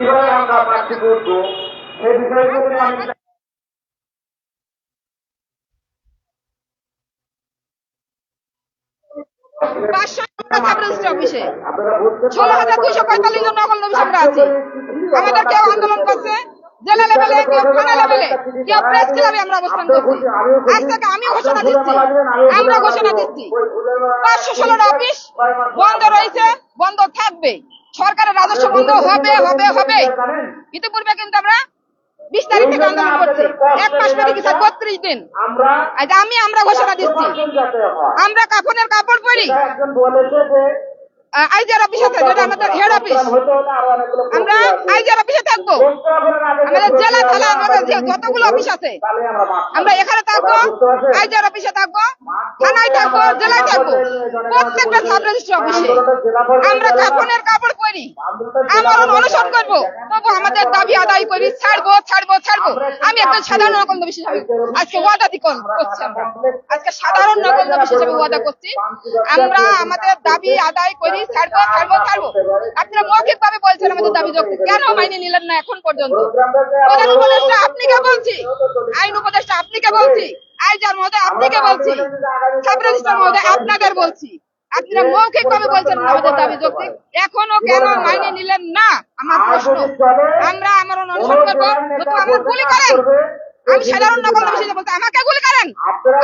কীভাবে আমরা প্রার্থী করব? বিষয়গুলো আমি পাঁচশো সাব রেজিস্ট্রি অফিসে আপনারা বুঝতে ষোলো হাজার দুইশো পঁয়তাল্লিশ জন নকল নবীস আমরা আছি। আমাদের কেউ আন্দোলন করছে জেলা লেভেলে কেউ থানা লেভেলে কেউ প্রেস ক্লাবে আমরা অবস্থান করছি। আজ থেকে আমি ঘোষণা দিচ্ছি। আমরা ঘোষণা দিচ্ছি। পাঁচশো ষোলোটা অফিস বন্ধ রয়েছে বন্ধ থাকবে সরকারের রাজস্ব বন্ধ হবে হবে হবে। ইতিপূর্বে কিন্তু আমরা বিশ তারিখ থেকে আন্দোলন করছি। এক মাস পেরিয়ে গেছে বত্রিশ দিন। আমরা আজ আমি আমরা ঘোষণা দিচ্ছি। আমরা কাপড়ের কাপড় পরি। একজন বলেছে যে আইজিআর অফিসে থাকব এটা আমাদের হেড অফিস হতে হলে আরও অনেকগুলো আমরা আইজিআর অফিসে থাকব। আমাদের জেলা থানা আমাদের যে যতগুলো অফিস আছে। আমরা এখানে থাকব আইজিআর অফিসে থাকব থানায় থাকব জেলায় থাকব। প্রত্যেকটা সাব রেজিস্ট্রি অফিসে আমরা কাপড়ের কাপড় পরি। আমরা অনুসরণ করব। তবু আমাদের দাবি আদায় করি ছাড়বো ছাড়বো ছাড়বো। আমি একজন সাধারণ নবী হিসাবে আজকে ওয়াদা দি কর- করছি আমরা আজকে সাধারণ নবী হিসাবে ওয়াদা করছি। আমরা আমাদের দাবি আদায় করি ছাড়বো ছাড়বো ছাড়বো। আপনারা মৌখিক ভাবে বলছেন আমাদের দাবি কেন মাইনে নিলেন না এখন পর্যন্ত? প্রধান উপদেষ্টা বলছি? আইন উপদেষ্টা বলছি? আইজার মহোদয় বলছি? মহোদয়, আপনাদের বলছি। আপনারা মৌখিক ভাবে বলছেন আমাদের দাবি এখনও কেন মাইনে নিলেন না? আমার প্রশ্ন। আমরা আমার করব। আমরা গুলি করেন। আমি সাধারণ নকল বলতে, আমাকে গুলি করেন।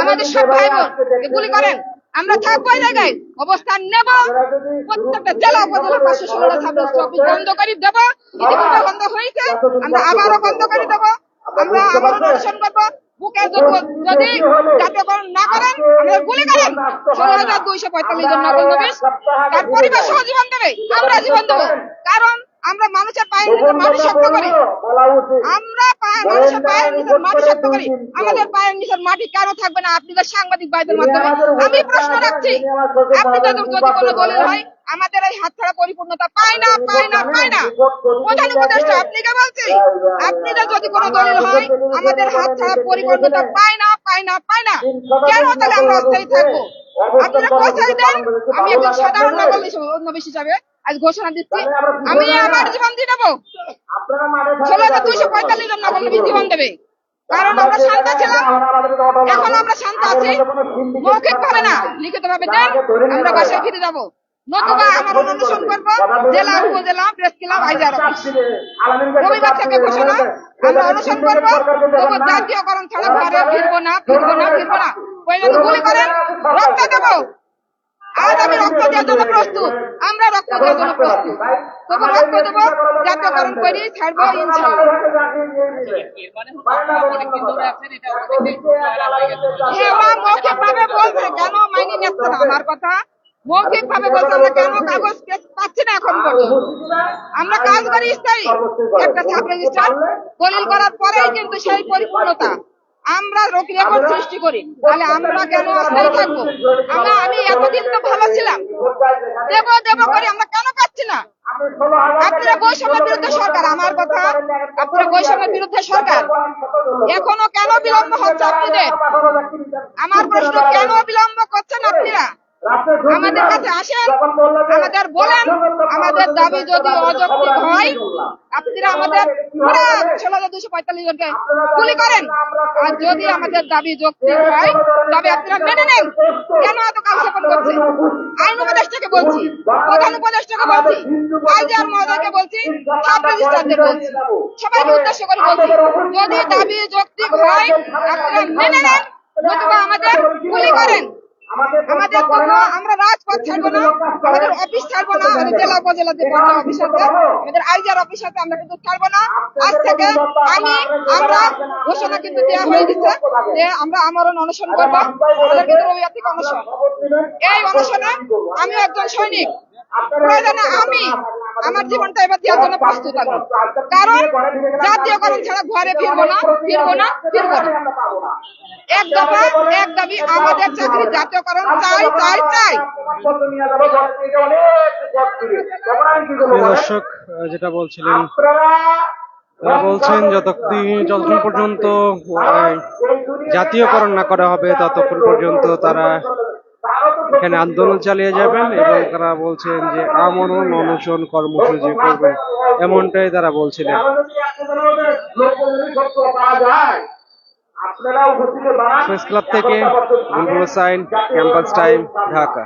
আমাদের সব ভাই বোন গুলি করেন। আমরা থাকব এই জায়গায়। অবস্থান নেব। প্রত্যেকটা জেলা উপজেলা পাঁচশো ষোলোটা সাব অফিস বন্ধ করে দেবো। বন্ধ হয়েছে। আমরা আবারও বন্ধ করে দেবো। আমরা আবার অনুসরণ করব। জীবন আমরা দেবো। কারণ আমরা মানুষের নিচে মাটি শক্ত করি। আমরা পায়ে পায়ের নিচের মাটি শক্ত করি আমাদের পায়ের নিচের মাটি কেন থাকবে না আপনাদের সাংবাদিক ভাইদের মাধ্যমে। আমি প্রশ্ন রাখছি আপনি যদি কোনো হয় আমাদের এই হাতছাড়া পরিপূর্ণতা পায় না পায় না পায় না। প্রধান উপদেষ্টা আপনি কে বলছি যদি কোনো দলিল হয় আমাদের হাতছাড়া পরিপূর্ণতা পায় না পায় না পায় না। কেন তাহলে আমরা অস্থায়ী থাকব? আপনারা পৌঁছাই দেন আমি একজন সাধারণ নাগরিক হিসাবে আজ ঘোষণা দিচ্ছি। আমি আমার জীবন দিয়ে দেবো আপনারা মাঠে ষোলো হাজার দুইশো পঁয়তাল্লিশ জন নকল নবী দেবে কারণ আমরা শান্ত ছিলাম। এখন আমরা শান্ত আছি। মৌখিক ভাবে না। লিখিত ভাবে দেন আমরা বাসায় ফিরে যাব। নতুবা আমার অনুসরণ করব। জেলা উপজেলা প্রেস ক্লাব আইজার। রবিবার থেকে ঘোষণা। আমরা অনুসরণ করব। তবু জাতীয়করণ ছাড়া ঘরে ফিরবো না ফিরবো না ফিরবো না। ওই গুলি করেন রক্ত দেবো। আজ আমি রক্ত দেওয়ার জন্য প্রস্তুত। আমরা রক্ত দেওয়ার জন্য প্রস্তুত তবু দেবো জাতীয়করণ করি ছাড়বো ইনশাল্লাহ। হেওয়া মৌখিক ভাবে বলছে কেন মাইনে নিচ্ছে না? আমার কথা মৌখিক ভাবে বলছে আমরা কেন? কাগজ পাচ্ছি না এখন আমরা কাজ করি স্থায়ী। একটা সাব রেজিস্টার দলিল করার পরেই কিন্তু সেই পরিপূর্ণতা। আমরা রোগ রেকর্ড সৃষ্টি করি। তাহলে আমরা কেন অস্থায়ী থাকব? আমরা আমি এতদিন তো ভালো ছিলাম। দেব দেব করে, আমরা কেন পাচ্ছি না? আপনারা বৈষম্যের বিরুদ্ধে সরকার, আমার কথা, আপনারা বৈষম্যের বিরুদ্ধে সরকার। এখনও কেন বিলম্ব হচ্ছে আপনাদের? আমার প্রশ্ন, কেন বিলম্ব করছেন আপনারা? আমাদের কাছে আসেন। আমাদের বলেন আমাদের দাবি যদি অযৌক্তিক হয় আপনারা আমাদের পুরো ষোলো হাজার দুশো পঁয়তাল্লিশ জনকে গুলি করেন। আর যদি আমাদের দাবি যৌক্তিক হয় তবে আপনারা মেনে নেন। কেন এত কালক্ষেপণ করছেন আইন উপদেষ্টাকে বলছি। প্রধান উপদেষ্টাকে বলছি। আইজার মহোদয়কে বলছি। সাব রেজিস্ট্রারদের বলছি। সবাইকে উদ্দেশ্য করে বলছি। যদি দাবি যৌক্তিক হয় আপনারা মেনে নেন। নতুবা আমাদের গুলি করেন। আমাদের কোনো আমরা রাজপথ ছাড়বো না। আমাদের অফিস ছাড়বো না আমাদের জেলা উপজেলাতে পৌঁছা অফিস আছে আমাদের আইজার অফিস আছে আমরা কিন্তু ছাড়বো না। আজ থেকে আমি আমরা ঘোষণা কিন্তু দেওয়া হয়ে গেছে যে আমরা আমরণ অনশন করব। আমাদের কিন্তু রবিবার থেকে অনশন এই অনশনে আমি একজন সৈনিক। প্রয়োজনে আমি আমার জীবনটা এবার দেওয়ার জন্য প্রস্তুত আমি কারণ জাতীয়করণ ছাড়া ঘরে ফিরবো না ফিরবো না ফিরবো না। এক দফা, এক দাবি আমাদের চাকরি জাতীয়করণ চাই চাই চাই। দর্শক, যেটা বলছিলেন বলছেন যতদিন যতক্ষণ পর্যন্ত জাতীয়করণ না করা হবে, ততক্ষণ পর্যন্ত তারা এখানে আন্দোলন চালিয়ে যাবেন এবং তারা বলছেন যে আমরণ অনশন কর্মসূচি করবেন এমনটাই তারা বলছিলেন। প্রেস ক্লাব থেকে Bulbul sign campus time Dhaka